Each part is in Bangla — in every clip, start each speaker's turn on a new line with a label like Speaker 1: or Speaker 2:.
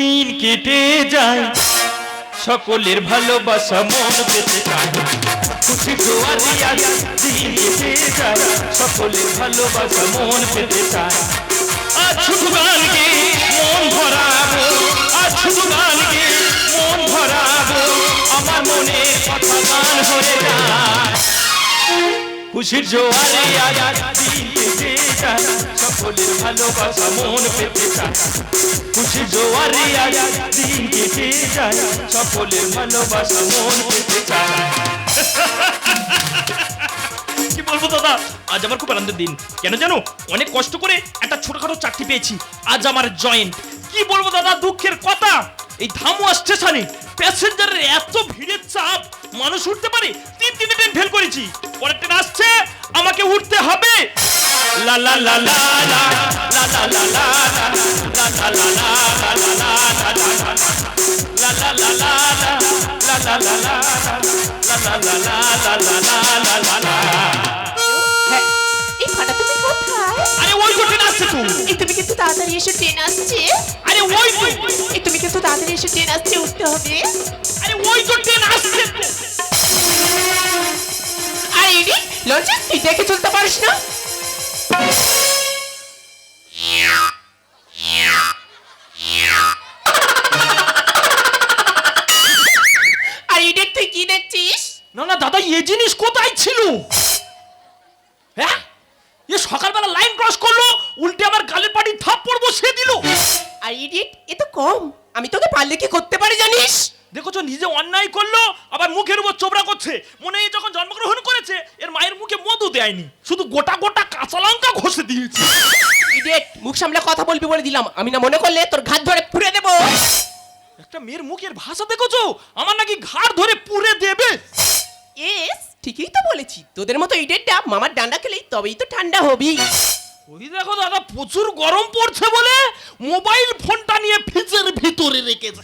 Speaker 1: দিন কেটে যায়। সকলের ভালোবাসা মন পেতে চায় খুশি জোয়ারি আজ দিন কেটে যায়। সকলের ভালোবাসা মন পেতে চায় আজ শুধু গান গে মন ভরাবো। আজ শুধু গান গে মন ভরাবো। আমার মনে কথা গান হয়ে যায়। খুশির জোয়ারে আজ দিন যায় সকলের ভালোবাসা মন পেতে চায় খুশির জোয়ারে দিন কেটে যায়, সকলের ভালোবাসা মন পেতে চায় কি বলব দাদা? আজ আমার খুব আনন্দের দিন। কেন জানো? অনেক কষ্ট করে একটা ছোটখাটো চাকরি পেয়েছি। আজ আমার জয়েন্ট। কি বলব দাদা? দুঃখের কথা। এই ধামুয়া স্টেশনে প্যাসেঞ্জারের এত ভিড়ের চাপ মানুষ উঠতে পারে তিন তিনটে ট্রেন ফেল করেছি পরের ট্রেন আসছে আমাকে উঠতে হবে লা লা লা লা লা লা লা লা লা লা লা লা লা লা লা লা লা
Speaker 2: ফাটা তুমি কোথায়?
Speaker 1: আরে ওই তো ট্রেন আসছে তো।
Speaker 2: এই তুমি কিন্তু তাড়াতাড়ি এসে ট্রেন আসছে।
Speaker 1: আরে ওই তো।
Speaker 2: এই তুমি কিন্তু তাড়াতাড়ি এসে ট্রেন আসছে উঠতে হবে।
Speaker 1: আরে ওই তো ট্রেন আসছে।
Speaker 2: আর এডি লঞ্চে তুই দেখে চলতে পারিস না? আর এডি তুই কি দেখছিস?
Speaker 1: না না দাদা এ জিনিস কোথায় ছিল?
Speaker 2: কম? আমি তোকে পারলে কি করতে পারি জানিস?
Speaker 1: দেখো নিজে অন্যায় করল আবার মুখের উপর চোপড়া করছে। মনে হয় যখন জন্মগ্রহণ করেছে এর মায়ের মুখে মধু দেয়নি। শুধু গোটা গোটা কাঁচা লঙ্কা ঘষে দিয়েছে।
Speaker 2: ইডিয়েট মুখ সামলে কথা বলবি বলে দিলাম। আমি না মনে করলে তোর ঘাত ধরে পুড়ে দেবো।
Speaker 1: একটা মেয়ের মুখের ভাষা দেখেছ? আমার নাকি ঘাড় ধরে পুড়ে দেবে।
Speaker 2: এস ঠিকই তো বলেছি। তোদের মতো ইডিয়েটটা মামার ডান্ডা খেলেই তবেই তো ঠান্ডা হবি।
Speaker 1: ওই দেখো দাদা প্রচুর গরম পড়ছে বলে মোবাইল ফোনটা নিয়ে ফ্রিজের ভিতরে রেখেছে।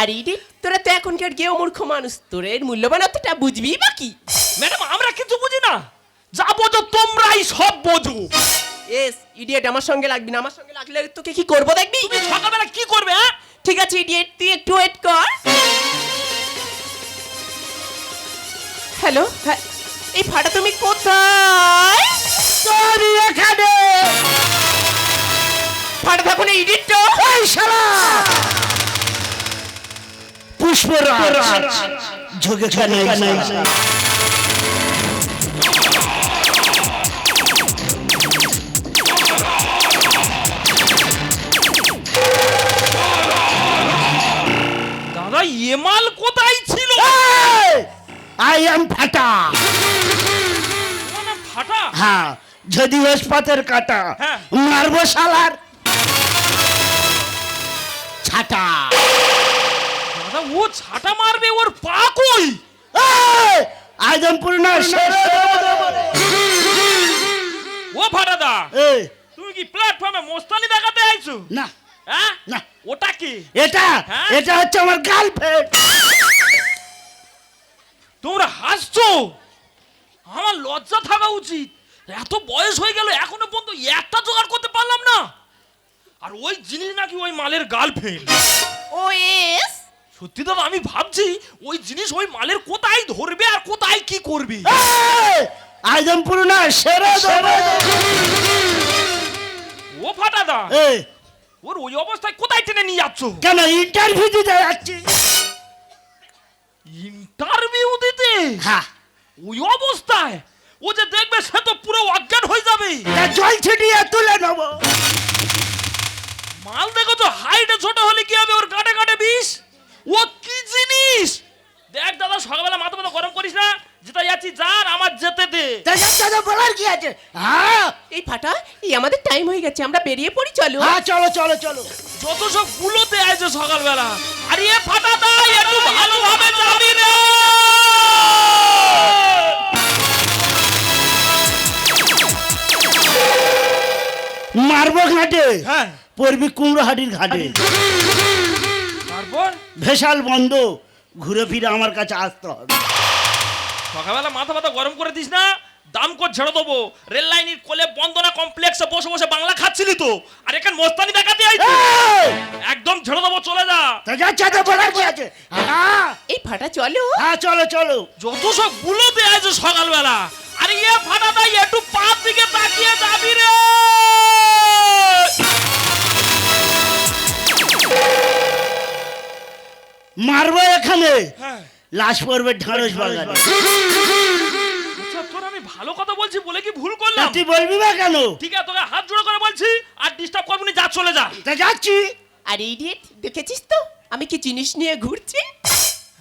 Speaker 2: আর ইডিয়েট তোরা তো এখনকার গেও মূর্খ মানুষ তোর এর মূল্যবান অতটা বুঝবি বা কি?
Speaker 1: ম্যাডাম আমরা কিছু বুঝি না। যা বোঝো তোমরাই সব বোঝো।
Speaker 2: এস ইডিয়েট আমার সঙ্গে লাগবি না আমার সঙ্গে লাগলে তোকে কি করব দেখবি?
Speaker 1: সকালবেলা কি করবে হ্যাঁ?
Speaker 2: ঠিক আছে ইডিয়েট তুই একটু ওয়েট কর। হ্যালো হ্যাঁ এই ফাটা তুমি কোথায়? ফাটা থাকুন ইডিয়েট তো
Speaker 3: এই শালা! পুষ্পরাজ। ঝোঁকে কানাই
Speaker 1: দাদা এমাল কোথায় ছিল?
Speaker 3: আই এম ফাটা
Speaker 1: ফাটা?
Speaker 3: হ্যাঁ যদি ওসপাতের কাটা
Speaker 1: হ্যাঁ।
Speaker 3: মারবো শালার। ছাটা।
Speaker 1: দাদা ও ছাটা মারবে ওর পা কই?
Speaker 3: আজমপুর না
Speaker 1: ও
Speaker 3: এই,
Speaker 1: তুমি কি প্ল্যাটফর্মে মোস্তানি দেখাতে আইছো?
Speaker 3: না।
Speaker 1: হ্যাঁ?
Speaker 3: না।
Speaker 1: ওটা কি?
Speaker 3: এটা
Speaker 1: হ্যাঁ?
Speaker 3: এটা হচ্ছে আমার গার্লফ্রেন্ড
Speaker 1: তোমরা হাসছো? আমার লজ্জা থাকা উচিত। এত বয়স হয়ে গেল এখনও পর্যন্ত একটা জোগাড় করতে পারলাম না। আর ওই জিনিস নাকি ওই মালের গার্লফ্রেন্ড
Speaker 2: ও এস?
Speaker 1: সত্যি দাদা আমি ভাবছি ওই জিনিস ওই মালের কোথায় ধরবে আর কোথায় কি করবে?
Speaker 3: আজমপুর না সেরে দেবে।
Speaker 1: ও ফাটাদা
Speaker 3: এই,
Speaker 1: ওর ওই অবস্থায় কোথায় টেনে নিয়ে যাচ্ছ?
Speaker 3: কেন ইন্টারভিউ দিতে যাচ্ছি।
Speaker 1: ইন্টারভিউ দিতে?
Speaker 3: হ্যাঁ।
Speaker 1: ওই অবস্থায়? ও যে দেখবে সে তো পুরো অজ্ঞান হয়ে যাবে।
Speaker 3: জল ছিটিয়ে তুলে নেব।
Speaker 1: মাল দেখো তো হাইটে ছোট হলে কি হবে? ওর কাটে কাটে বিষ? ও কি জিনিস? দেখ দাদা সকালবেলা মাথা মাথা গরম করিস না যেটা যাচ্ছি যার আমার যেতে দে।
Speaker 3: যাচ্ছে বলার কি আছে? হ্যাঁ।
Speaker 2: এই ফাটা এই আমাদের টাইম হয়ে গেছে আমরা বেরিয়ে পড়ি চলো।
Speaker 3: হ্যাঁ চলো চলো চলো।
Speaker 1: যত সব গুলোতে আছে সকালবেলা। আরে এ ফাটা দা একটু ভালোভাবে যাবি রে
Speaker 3: মারবো ঘাটে?
Speaker 1: হ্যাঁ।
Speaker 3: পড়বি কুমড়ো হাটির ঘাটে।
Speaker 1: তারপর
Speaker 3: ভেসাল বন্ধ ঘুরে ফিরে আমার কাছে আসতে হবে।
Speaker 1: সকালবেলা মাথা মাথা গরম করে দিস না দাম কর ঝেড়ে দেবো। রেল লাইনের কোলে বন্দনা কমপ্লেক্সে বসে বসে বাংলা খাচ্ছিলি তো আর এখানে মোস্তানি দেখাতে আইছি। একদম ঝেড়ে দেবো চলে যা।
Speaker 3: তা যাচ্ছে তো বলার কি আছে হ্যাঁ।
Speaker 2: এই ফাটা চলো।
Speaker 3: হ্যাঁ চলো চলো।
Speaker 1: যত সবগুলো গুলোতে আছে সকালবেলা আরে ইয়ে ফাটা দাই একটু পাঁচ দিকে তাকিয়ে যাবি রে।
Speaker 3: মারবো এখানে?
Speaker 1: হ্যাঁ।
Speaker 3: লাশ পড়বে ঢাঁড়স বাগানে।
Speaker 1: আচ্ছা তোর আমি ভালো কথা বলছি বলে কি ভুল করলাম?
Speaker 3: তুই বলবি বা কেন?
Speaker 1: ঠিক আছে তোকে হাত জোড়ো করে বলছি আর ডিস্টার্ব করবি না, যা চলে যা।
Speaker 3: তা যাচ্ছি।
Speaker 2: আর ইডিয়েট দেখেছিস তো? আমি কি জিনিস নিয়ে ঘুরছি?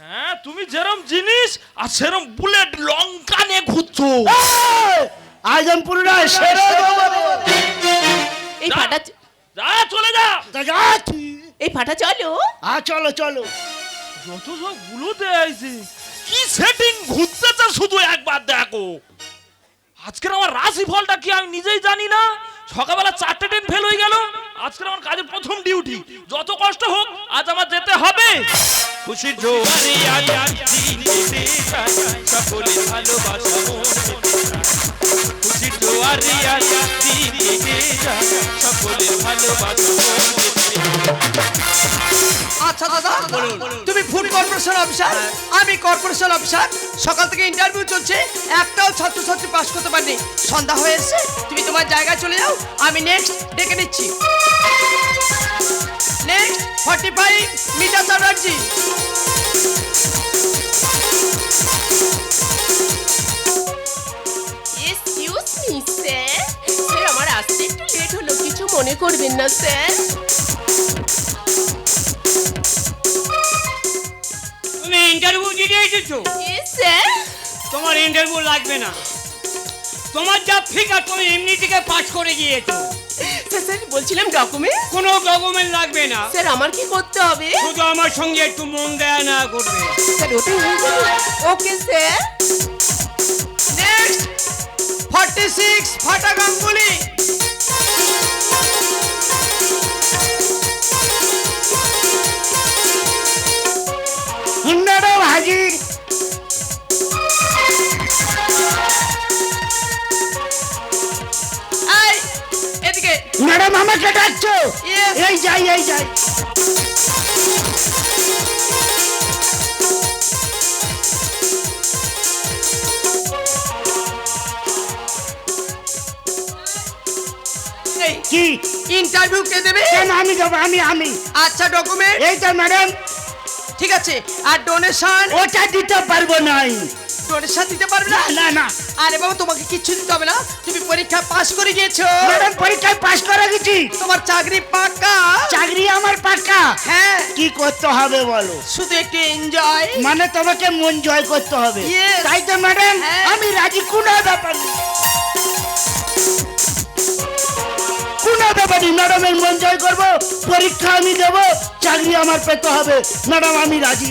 Speaker 1: হ্যাঁ তুমি যেরম জিনিস আর সেরম বুলেট লঙ্কা নিয়ে ঘুরছো।
Speaker 3: সেরে রে।
Speaker 2: এই
Speaker 1: যা।
Speaker 2: ফাটা
Speaker 1: যা চলে যা।
Speaker 3: তা যাচ্ছি।
Speaker 2: এই ফাটা চলো।
Speaker 3: হ্যাঁ চলো চলো।
Speaker 1: যত সব গুলোতে আইছে কি সেটিং ঘুরতেছে শুধু একবার দেখো। আজকের আমার রাশি ফলটা কি আমি নিজেই জানি না? সকালবেলা চারটে ট্রেন ফেল হয়ে গেল। আজকের আমার কাজের প্রথম ডিউটি যত কষ্ট হোক আজ আমার যেতে হবে। খুশির জোয়ারে আজ আজ দিন সকলে ভালোবাসা মন। খুশির জোয়ারে আজ আজ দিন সকলে ভালোবাসা মন।
Speaker 4: আচ্ছা দাদা তুমি ফুড কর্পোরেশন অফিসার আমি কর্পোরেশন অফিসার সকাল থেকে ইন্টারভিউ চলছে একটাও ছাত্রছাত্রী পাস করতে পারেনি। সন্ধ্যা হয়ে এসছে তুমি তোমার জায়গায় চলে যাও আমি নেক্সট ডেকে নিচ্ছি। নেক্সট ফর্টি ফাইভ মিটার চ্যাটার্জি
Speaker 2: আমার আসতে একটু লেট হলো কিছু মনে করবেন না স্যার।
Speaker 5: তুমি ইন্টারভিউ দিতে এসেছ? তোমার ইন্টারভিউ লাগবে না। তোমার যা ফিগার তুমি এমনি থেকে পাস করে গিয়েছো।
Speaker 2: স্যার বলছিলাম ডকুমেন্ট
Speaker 5: কোনো ডকুমেন্ট লাগবে না।
Speaker 2: স্যার আমার কি করতে হবে?
Speaker 5: শুধু আমার সঙ্গে একটু মন দেয়া না করবে।
Speaker 2: স্যার ওটাই হয়ে যাবে okay sir
Speaker 4: next forty six ফাটা গাঙ্গুলি।
Speaker 3: যাই এই যাই। কি?
Speaker 4: ইন্টারভিউ কে দেবে?
Speaker 3: কেন আমি যাব আমি আমি।
Speaker 4: আচ্ছা ডকুমেন্ট
Speaker 3: এই তো ম্যাডাম
Speaker 4: ঠিক আছে আর ডোনেশন
Speaker 3: ওটা দিতে পারব নাই।
Speaker 4: ডোনেশন দিতে পারবে না?
Speaker 3: না না
Speaker 4: আরে বাবা তোমাকে কিচ্ছু দিতে হবে না। তুমি পরীক্ষা পাস করে গিয়েছো।
Speaker 3: ম্যাডাম পরীক্ষায় পাশ করে গেছি।
Speaker 4: তোমার চাকরি পাক্কা
Speaker 3: চাকরি আমার পাক্কা
Speaker 4: হ্যাঁ।
Speaker 3: কি করতে হবে বলো?
Speaker 4: শুধু একটু এনজয়
Speaker 3: মানে তোমাকে মন জয় করতে হবে. তাই তো ম্যাডাম?
Speaker 4: হ্যাঁ।
Speaker 3: আমি রাজি কোনো ব্যাপার কোনো ব্যাপার ম্যাডামের মন জয় করব পরীক্ষা আমি দেব চাকরি আমার পেতে হবে। ম্যাডাম আমি রাজি।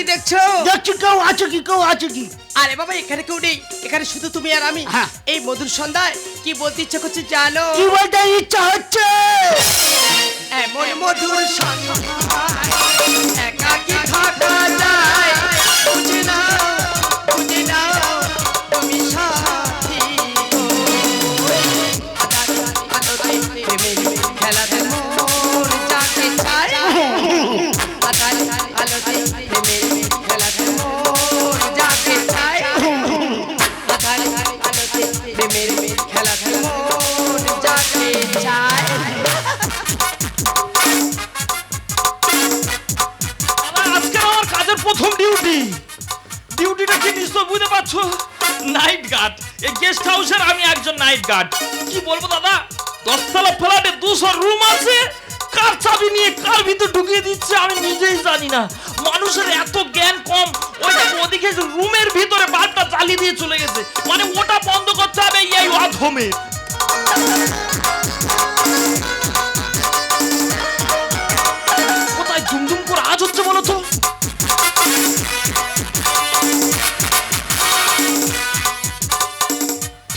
Speaker 4: কি দেখছ?
Speaker 3: দেখছি কেউ আছো কি? কেউ আছো কি?
Speaker 4: আরে বাবা এখানে কেউ নেই। এখানে শুধু তুমি আর আমি।
Speaker 3: হ্যাঁ।
Speaker 4: এই মধুর সন্ধ্যায় কি বলতে ইচ্ছা করছে জানো?
Speaker 3: কি বলতে ইচ্ছা হচ্ছে?
Speaker 4: এমন মধুর সন্ধ্যায় একাকি থাকা যায়।
Speaker 1: প্রথম দুশো রুম আছে। কার চাবি নিয়ে কার ভিতর ঢুকিয়ে দিচ্ছে আমি নিজেই জানি মানুষের এত জ্ঞান কম, ওই ওদিকে রুমের ভিতরে বাল্বটা জ্বালিয়ে দিয়ে চলে গেছে। মানে ওটা বন্ধ করতে হবে এই অধমে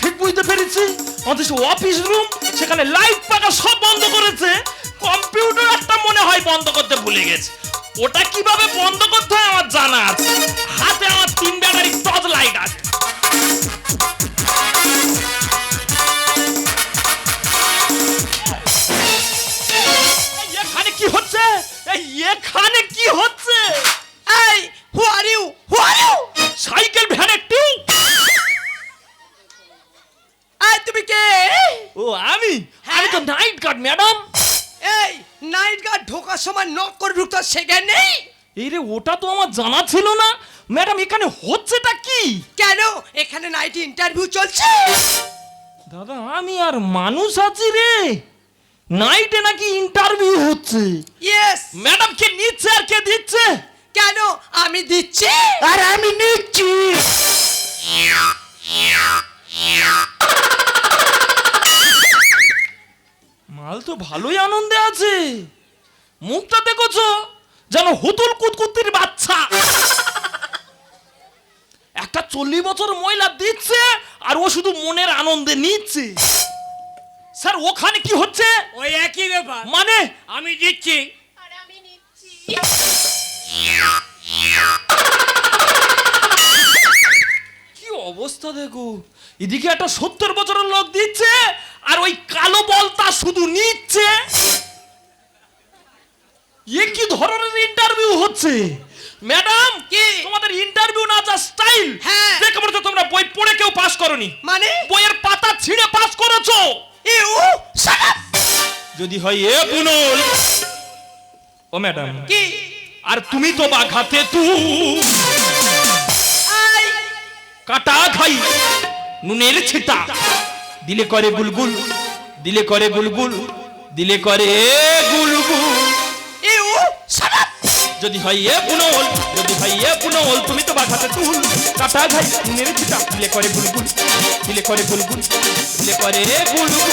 Speaker 1: ঠিক বুঝতে পেরেছি? আমাদের অফিস রুম সেখানে লাইট সব বন্ধ করেছে। কম্পিউটার একটা মনে হয় বন্ধ করতে ভুলে গেছে। ওটা কীভাবে বন্ধ করতে হয় আমার জানা আছে। হাতে আমার তিন ব্যাটারি টর্চ লাইট আছে। এখানে কি হচ্ছে? এই
Speaker 4: who are you who are you
Speaker 1: cycle ভ্যানে টিউ।
Speaker 4: এই তুমি কে?
Speaker 1: ও আমি? আমি তো নাইট গার্ড ম্যাডাম
Speaker 4: এই নাইট গার্ড ঢোকার সময় নক করে ঢুকতে শেখেন নেই
Speaker 1: এই রে ওটা তো আমার জানা ছিল না। ম্যাডাম এখানে হচ্ছেটা কি?
Speaker 4: কেন? এখানে নাইট ইন্টারভিউ চলছে।
Speaker 1: দাদা আমি আর মানুষ আছি রে। নাইটে নাকি ইন্টারভিউ হচ্ছে?
Speaker 4: ইয়েস
Speaker 1: ম্যাডাম কে নিচ্ছে আর কে দিচ্ছে?
Speaker 4: কেন? আমি দিচ্ছি!
Speaker 3: আর আমি নিচ্ছি!
Speaker 1: মাল তো ভালোই আনন্দে আছে। মুখটা দেখেছ? যেন হুতুল কুতকুতির বাচ্চা। একটা চল্লিশ বছর মহিলা দিচ্ছে আর ও শুধু মনের আনন্দে নিচ্ছে। স্যার ওখানে কি হচ্ছে?
Speaker 5: ওই একই ব্যাপার।
Speaker 1: মানে?
Speaker 5: আমি দিচ্ছি।
Speaker 2: আর আমি নিচ্ছি।
Speaker 1: কি অবস্থা দেখো? এদিকে একটা সত্তর বছরের লোক দিচ্ছে আর ওই কালো বলতা শুধু নিচ্ছে। এ কি ধরনের ইন্টারভিউ হচ্ছে? ম্যাডাম
Speaker 4: কি?
Speaker 1: তোমাদের ইন্টারভিউ না যা স্টাইল
Speaker 4: হ্যাঁ।
Speaker 1: দেখে মনে তোমরা বই পড়ে কেউ পাস করনি।
Speaker 4: মানে?
Speaker 1: বইয়ের পাতা ছিঁড়ে পাস করেছ।
Speaker 4: ইউ শাট আপ
Speaker 1: যদি হয় এ বুনল। ও ম্যাডাম
Speaker 4: কি?
Speaker 1: আর তুমি তো বাঘাতে তু। কাটা খাই নুনের ছিটা। দিলে করে গুলগুল দিলে করে গুলগুল দিলে করে যদি হয় এ পুনল যদি হয় এ পুনল তুমি তো বাঘাতে তুল। কাটা খাই নুনের ছিটা দিলে করে গুলগুল দিলে করে গুলগুল দিলে করে গুলগুল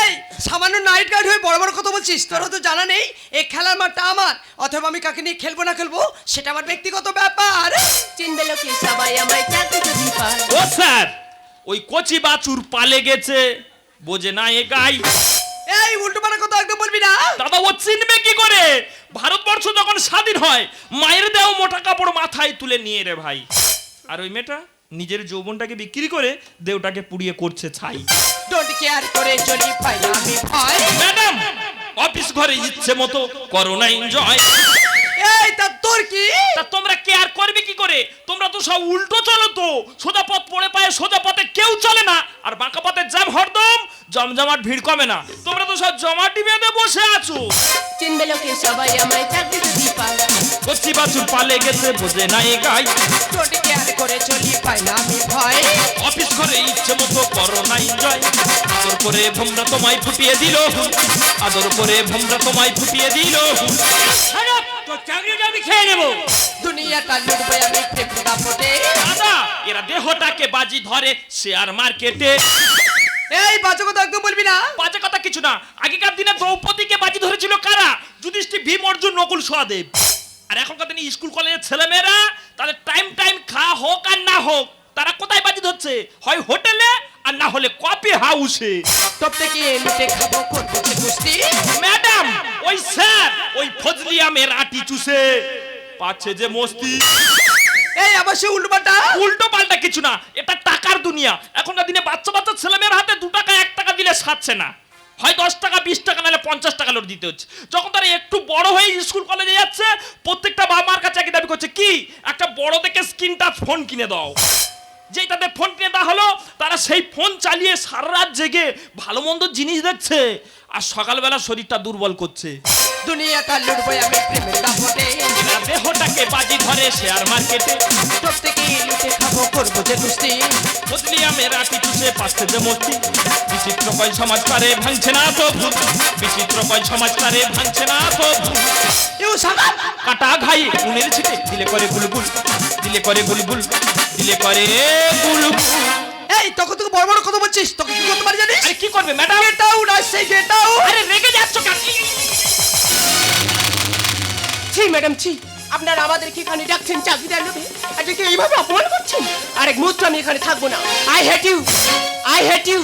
Speaker 4: এই সামান্য নাইট গার্ড হয়ে বড় বড় কথা বলছিস তোর তো জানা নেই এই খেলার মাঠটা আমার। অথবা আমি কাকে নিয়ে খেলব না খেলব সেটা আমার ব্যক্তিগত ব্যাপার।
Speaker 2: চিনবে লোকে সবাই আমায় চাকরি যদি পায়
Speaker 1: ও স্যার ওই কচি বাছুর পালে গেছে বোঝে না এ গাই।
Speaker 4: এই উল্টো পাল্টা কথা একদম বলবি না?
Speaker 1: দাদা ও চিনবে কি করে? ভারতবর্ষ যখন স্বাধীন হয় মায়ের দেও মোটা কাপড় মাথায় তুলে নিয়ে রে ভাই। আর ওই মেয়েটা নিজের যৌবনটাকে বিক্রি করে দেওটাকে পুড়িয়ে করছে ছাই।
Speaker 4: ডোন্ট কেয়ার করে চলি পাই আমি ভয়।
Speaker 1: ম্যাডাম অফিস ঘরে ইচ্ছে মতো করোনা এনজয়
Speaker 4: এই তা তোর কি?
Speaker 1: তা তোমরা কেয়ার করবে কি করে? তোমরা তো সব উল্টো চলো তো। সোজা পথ পড়ে পায়ে সোজা পথে কেউ চলে না। আর বাঁকা পথে জ্যাম হরদম জমজমাট ভিড় কমে না। তোমরা তো সব জমাটি বেঁধে বসে আছো।
Speaker 2: চিনবে লোকে সবাই আমায়
Speaker 1: কচি বাছুর পালে গেছে বোঝে না এ গাই।
Speaker 4: ডোন্ট কেয়ার করে চলি পাই না আমি ভয়।
Speaker 1: অফিস ঘরে ইচ্ছে মতো করো না এনজয় আদর করে ভোমরা তোমায় ফুটিয়ে দিল। আদর করে ভোমরা তোমায় ফুটিয়ে দিল!
Speaker 5: তোর চাকরিটা আমি খেয়ে নেব।
Speaker 4: দুনিয়াটা লুটবে আমি প্রেম দাপটে
Speaker 1: দাদা এরা দেহটাকে বাজি ধরে শেয়ার মার্কেটে
Speaker 4: এই বাজে কথা একদম বলবি না।
Speaker 1: বাজে কথা কিছু না। আগেকার দিনে দ্রৌপদীকে বাজি ধরেছিল কারা? যুধিষ্ঠির ভীম অর্জুন নকুল সহদেব। আর এখনকার দিনে স্কুল কলেজের ছেলেমেয়েরা তাদের টাইম টাইম খাওয়া হোক আর না হোক তারা কোথায় বাজি ধরছে? হয় হোটেলে আর না হলে কফি হাউসে
Speaker 4: লুটে খাব কুস্তি।
Speaker 1: ম্যাডাম ওই স্যার ওই ফজলিয়ামের আটি চুষে। পাচ্ছে যে মস্তি।
Speaker 4: এই আবার সে উল্টো পাল্টা?
Speaker 1: উল্টো পাল্টা কিছু না এটা টাকার দুনিয়া। এখনকার দিনে বাচ্চা বাচ্চা ছেলেমেয়ের হাতে দু টাকা এক টাকা দিলে সারছে না। হয় দশ টাকা বিশ টাকা নাহলে পঞ্চাশ টাকা লোড দিতে হচ্ছে। যখন তারা একটু বড় হয়ে স্কুল কলেজে যাচ্ছে প্রত্যেকটা বাবা মার কাছে একই দাবি করছে কি? একটা বড় দেখে স্ক্রিন টাচ ফোন কিনে দাও। যেই তাদের ফোন কিনে দেওয়া হলো তারা সেই ফোন চালিয়ে সারা রাত জেগে ভালো মন্দ জিনিস দেখছে আর সকালবেলা শরীরটা দুর্বল করছে।
Speaker 4: দুনিয়াটা লুটবে আমি প্রেমের দাপটে।
Speaker 1: এরা দেহটাকে বাজি ধরে শেয়ার মার্কেটে
Speaker 4: থেকে লুটে খাব করব যে
Speaker 1: আটি চুষে পাচ্ছে যে মস্তি। বিচিত্র কয় সমাজ পারে ভাঙছে না তো ভূত। বিচিত্র কয় সমাজ পারে ভাঙছে না তো ভূত।
Speaker 4: ইউ
Speaker 1: কাটা ঘাই উনের ছিটে দিলে করে গুলগুল দিলে করে গুলগুল দিলে করে গুলগুল
Speaker 4: এই তোকে তোকে বড় বড় কথা বলছিস তোকে কি করতে পারি জানিস?
Speaker 1: আরে কি করবে ম্যাডাম
Speaker 4: গেট আউট সেই গেট আউট
Speaker 1: আরে রেগে যাচ্ছ কেন?
Speaker 2: ছি ম্যাডাম ছি। আপনারা আমাদের কি এখানে ডাকছেন চাকরি দেওয়ার লোভে আজকে এইভাবে অপমান করছেন? আরেক মুহূর্ত আমি এখানে থাকব না। I hate you I hate you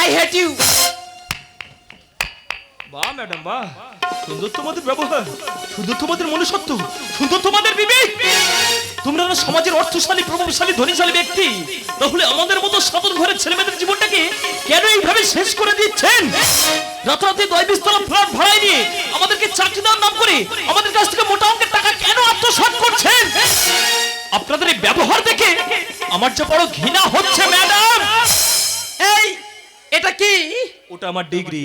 Speaker 2: I hate you
Speaker 1: বাহ ম্যাডাম বাহ। সুন্দর তোমাদের ব্যবহার সুন্দর তোমাদের মনুষ্যত্ব সুন্দর তোমাদের বিবেক। তোমরা না সমাজের অর্থশালী প্রভাবশালী ধনীশালী ব্যক্তি তাহলে আমাদের মতো ঘরের ছেলেমেয়েদের জীবনটাকে কেন এইভাবে শেষ করে দিচ্ছেন? রাতারাতি দয় বিস্তলা ফ্ল্যাট ভাড়ায় নিয়ে আমাদেরকে চাকরি দেওয়ার নাম করে আমাদের কাছ থেকে মোটা অঙ্কের টাকা কেন আত্মসাৎ করছেন? আপনাদের এই ব্যবহার দেখে আমার যা বড় ঘৃণা হচ্ছে ম্যাডাম।
Speaker 4: এই এটা কি?
Speaker 1: ওটা আমার ডিগ্রি।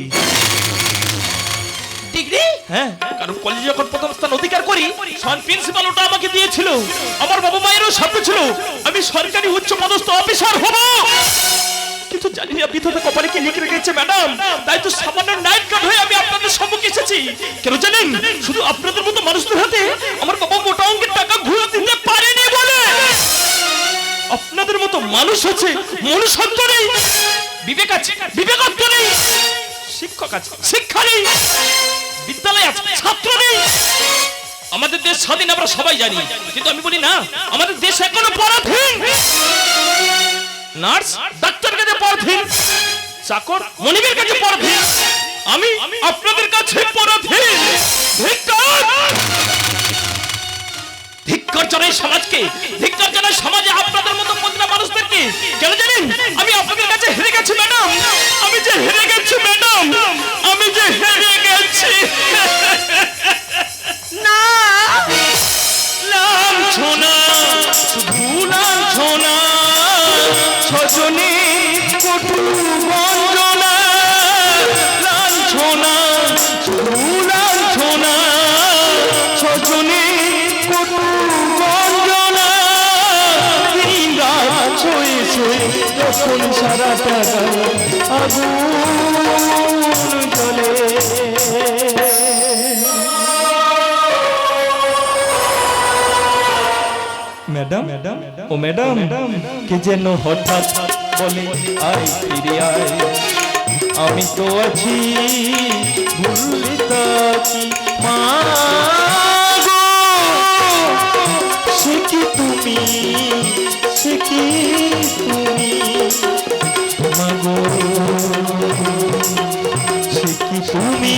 Speaker 2: ডিগ্রি
Speaker 1: হ্যাঁ কারণ কলেজে যখন প্রথম স্থান অধিকার করি, সন প্রিন্সিপাল ওটা আমাকে দিয়েছিল। আমার বাবা মায়েরও স্বপ্ন ছিল, আমি সরকারি উচ্চ পদস্থ অফিসার হব। কিন্তু জানি না বিধাতা কপালে কি লিখে রেখেছে, ম্যাডাম। তাই তো সামান্য নাইট কাট হয়ে আমি আপনাদের সম্মুখে এসেছি। কেন জানেন? শুধু আপনাদের মতো মানুষদের হাতে আমার বাবা মোটা অঙ্কের টাকা ঘুরে দিতে পারেনি বলে। আপনাদের মতো মানুষ আছে মনুষ্যত্ব নেই, বিবেক আছে, বিবেকত্ব নেই, শিক্ষক আছে, শিক্ষা নেই। বিদ্যালয় আছে ছাত্র নেই আমাদের দেশ স্বাধীন, আমরা সবাই জানি। কিন্তু আমি বলি না, আমাদের দেশ এখনও পরাধীন। নার্স ডাক্তার কাছে পরাধীন। চাকর, মনিবের কাছে পরাধীন। আমি আপনাদের কাছে পরাধীন। ধিক্কার ধিক্কার জানাই সমাজকে ধিক্কর জানাই সমাজে আপনাদের মতো প্রতিটা মানুষদেরকে, কেন জানেন? আমি আপনাদের কাছে হেরে গেছি, ম্যাডাম। আমি যে হেরে গেছি, ম্যাডাম। আমি যে হেরে গেছি। যখন সারাটা গায়ে আগুন জ্বলে। ম্যাডাম ও ম্যাডাম কে যেন হঠাৎ বলে আয় ফিরে আয়। আমি তো আছি ভুললি তা মা সে কি তুমি? তুমি